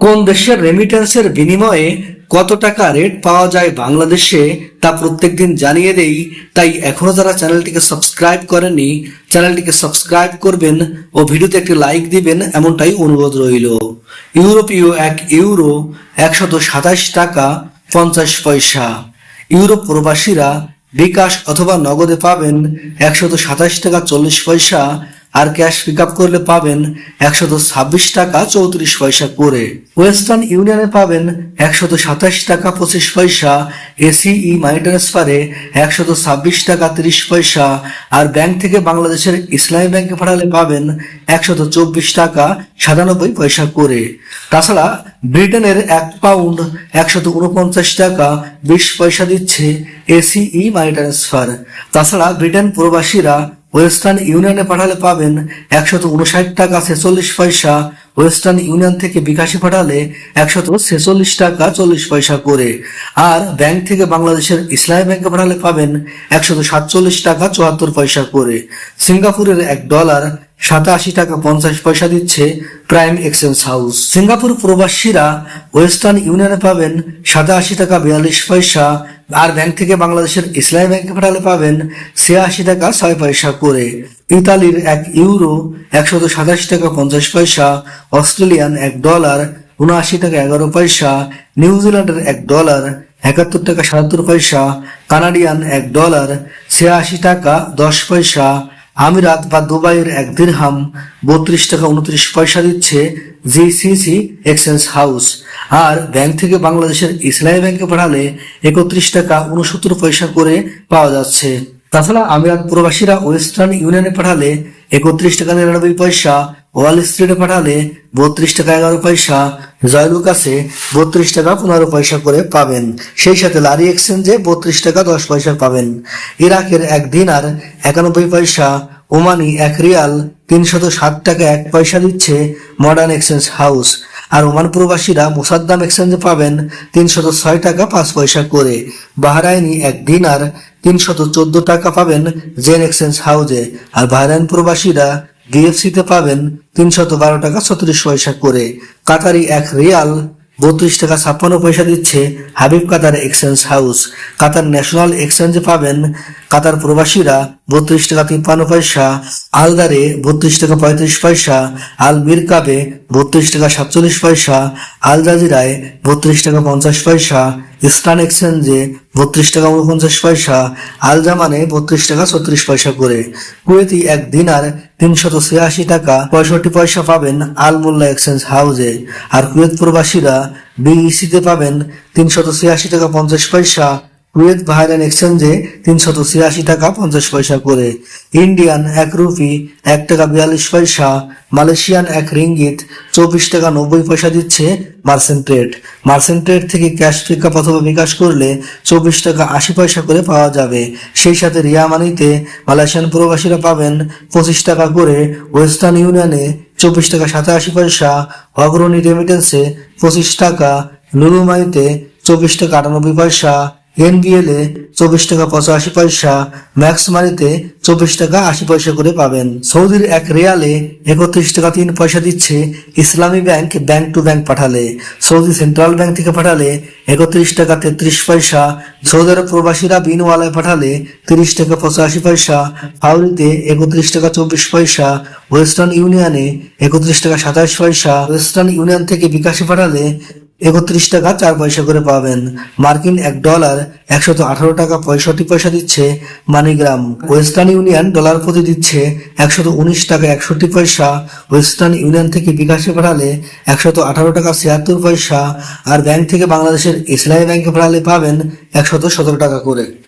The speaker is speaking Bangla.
কোন দেশের রেমিটেন্সের বিনিময়ে কত টাকা রেট পাওয়া যায় বাংলাদেশে তা প্রত্যেকদিন জানিয়ে দেই। তাই এখনও যারা চ্যানেলটিকে সাবস্ক্রাইব করেনি চ্যানেলটিকে সাবস্ক্রাইব করবেন ও ভিডিওতে একটি লাইক দিবেন এমনটাই অনুরোধ রইল। ইউরোপীয় এক ইউরো একশত সাতাশ টাকা পঞ্চাশ পয়সা। ইউরোপ প্রবাসীরা বিকাশ অথবা নগদে পাবেন একশত সাতাশ টাকা চল্লিশ পয়সা আর ক্যাশ পিক আপ করলে পাবেন একশত ছাব্বিশ টাকা চৌত্রিশ পয়সা করে। ওয়েস্টার্ন ইউনিয়নে পাবেন একশত সাতাশ টাকা পঁচিশ পয়সা এসিই মানি ট্রান্সফারে একশত ছাব্বিশ টাকা তিরিশ পয়সা, আর ব্যাংক থেকে বাংলাদেশের ইসলামী ব্যাংকে পাঠালে পাবেন একশত চব্বিশ টাকা সাতানব্বই পয়সা করে। তাছাড়া ব্রিটেনের এক পাউন্ড একশত উনপঞ্চাশ টাকা বিশ পয়সা দিচ্ছে এসিই মানি ট্রান্সফার তাছাড়া ব্রিটেন প্রবাসীরা ওয়েস্টার্ন ইউনিয়নে পাঠালে পাবেন একশত উনষাট টাকা ছেচল্লিশ পয়সা। ওয়েস্টার্ন ইউনিয়ন থেকে বিকাশে পাঠালে একশত ছেচল্লিশ টাকা চল্লিশ পয়সা করে। আর ব্যাংক থেকে বাংলাদেশের ইসলামী ব্যাংকে পাঠালে পাবেন একশত সাতচল্লিশ টাকা চুয়াত্তর পয়সা করে। সিঙ্গাপুরের এক ডলার সাতাশি টাকা পঞ্চাশ পয়সা দিচ্ছে প্রাইম এক্সচেঞ্জ হাউস। সিঙ্গাপুর প্রবাসীরা ওয়েস্টার্ন ইউনিয়নে পাবেন সাতাশি টাকা বিয়াল্লিশ পয়সা আর ব্যাংক থেকে বাংলাদেশের ইসলামী ব্যাংকে পাঠালে পাবেন ছিয়াশি টাকা ছয় পয়সা করে। ইতালির এক ইউরো একশত সাতাশ টাকা পঞ্চাশ পয়সা, অস্ট্রেলিয়ান এক ডলার উনআশি টাকা এগারো পয়সা নিউজিল্যান্ডের এক ডলার একাত্তর টাকা সাতাত্তর পয়সা, কানাডিয়ান এক ডলার ছিয়াশি টাকা দশ পয়সা আমিরাত বা দুবাইয়ের এক দিরহাম বত্রিশ টাকা উনত্রিশ পয়সা দিচ্ছে জিসিসি এক্সচেঞ্জ হাউস। আর ব্যাংক থেকে বাংলাদেশের ইসলামী ব্যাংকে পাঠালে একত্রিশ টাকা উনসত্তর পয়সা করে পাওয়া যাচ্ছে। তাছাড়া আমিরাত প্রবাসীরা ওয়েস্টার্ন ইউনিয়নে পাঠালে একত্রিশ টাকা নিরানব্বই পয়সা ওয়াল স্ট্রিটে পাঠালে বত্রিশ টাকা এগারো পয়সা জয়লুকাসে বত্রিশ টাকা পনেরো পয়সা করে পাবেন। সেই সাথে লারি এক্সচেঞ্জে বত্রিশ টাকা দশ পয়সা পাবেন। ইরাকের এক দিনার একানব্বই পয়সা, ওমানি এক রিয়াল, তিনশত ষাট টাকা এক পয়সা দিচ্ছে মডার্ন এক্সচেঞ্জ হাউস। আর ওমান প্রবাসীরা মোসাদ্দাম এক্সচেঞ্জে পাবেন তিনশত ছয় টাকা পাঁচ পয়সা করে। বাহরাইনি এক দিনার তিনশত চোদ্দ টাকা পাবেন জেন এক্সচেঞ্জ হাউসে। আর বাহরাইন প্রবাসীরা ডিএফসিতে পাবেন তিনশত বারো টাকা ছত্রিশ পয়সা করে। কাতারি এক রিয়াল, বত্রিশ টাকা ছাপ্পান্ন পয়সা দিচ্ছে Habib Qatar exchange house. Qatar national এক্সচেঞ্জে পাবেন কাতার প্রবাসীরা বত্রিশ টাকা তিপ্পান্ন পয়সা, আলদারে বত্রিশ টাকা পঁয়ত্রিশ পয়সা, আল মিরকাবে বত্রিশ টাকা সাতচল্লিশ পয়সা, আল জাজিরায় বত্রিশ টাকা পঞ্চাশ পয়সা ইস্টার্ন এক্সচেঞ্জে বত্রিশ টাকা উনপঞ্চাশ পয়সা, আল জামানে বত্রিশ টাকা ছত্রিশ পয়সা করে। কুয়েতি এক দিনার তিনশত ছিয়াশি টাকা পঁয়ষট্টি পয়সা পাবেন আল মোল্লা এক্সচেঞ্জ হাউজে। আর কুয়েত প্রবাসীরা বিইসিতে পাবেন তিনশত ছিয়াশি টাকা পঞ্চাশ পয়সা কুয়েত বাহরাইন এক্সচেঞ্জে তিনশত ছিয়াশি টাকা পঞ্চাশ পয়সা করে। ইন্ডিয়ান এক রুপি, এক টাকা বিয়াল্লিশ পয়সা। মালয়েশিয়ান এক রিঙ্গিত, চব্বিশ টাকা নব্বই পয়সা দিচ্ছে মার্সেন্ট ট্রেড। ট্রেড থেকে ক্যাশ পিকআপ অথবা বিকাশ করলে চব্বিশ টাকা আশি পয়সা করে পাওয়া যাবে। সেই সাথে রিয়া মানিতে মালয়েশিয়ান প্রবাসীরা পাবেন পঁচিশ টাকা করে। ওয়েস্টার্ন ইউনিয়নে চব্বিশ টাকা সাতাশি পয়সা। অগ্রণী রেমিটেন্সে পঁচিশ টাকা। লুলুমাইতে চব্বিশ টাকা আটানব্বই পয়সা। এনবিএল চব্বিশ টাকা পঁচাশি পয়সা, ম্যাক্স মানিতে চব্বিশ টাকা আশি পয়সা করে পাবেন। সৌদির এক রিয়ালে একত্রিশ টাকা তিন পয়সা দিচ্ছে Islami bank bank to bank পাঠালে। সৌদি সেন্ট্রাল ব্যাংক থেকে পাঠালে একত্রিশ টাকা তেত্রিশ পয়সা সৌদি আরব প্রবাসীরা বিনওয়ালায় পাঠালে তিরিশ টাকা পঁচাশি পয়সা, ফাউরিতে একত্রিশ টাকা চব্বিশ পয়সা, ওয়েস্টার্ন ইউনিয়নে একত্রিশ টাকা সাতাশ পয়সা, ওয়েস্টার্ন ইউনিয়ন থেকে বিকাশে পাঠালে একত্রিশ টাকা চার পয়সা করে পাবেন। মার্কিন এক ডলার একশত আঠারো টাকা পঁয়ষট্টি পয়সা দিচ্ছে মানিগ্রাম। ওয়েস্টার্ন ইউনিয়ন ডলার প্রতি দিচ্ছে একশত উনিশ টাকা একষট্টি পয়সা। ওয়েস্টার্ন ইউনিয়ন থেকে বিকাশে পাঠালে একশত আঠারো টাকা ছিয়াত্তর পয়সা। আর ব্যাংক থেকে বাংলাদেশের ইসলামী ব্যাংকে পাঠালে পাবেন একশত সতেরো টাকা করে।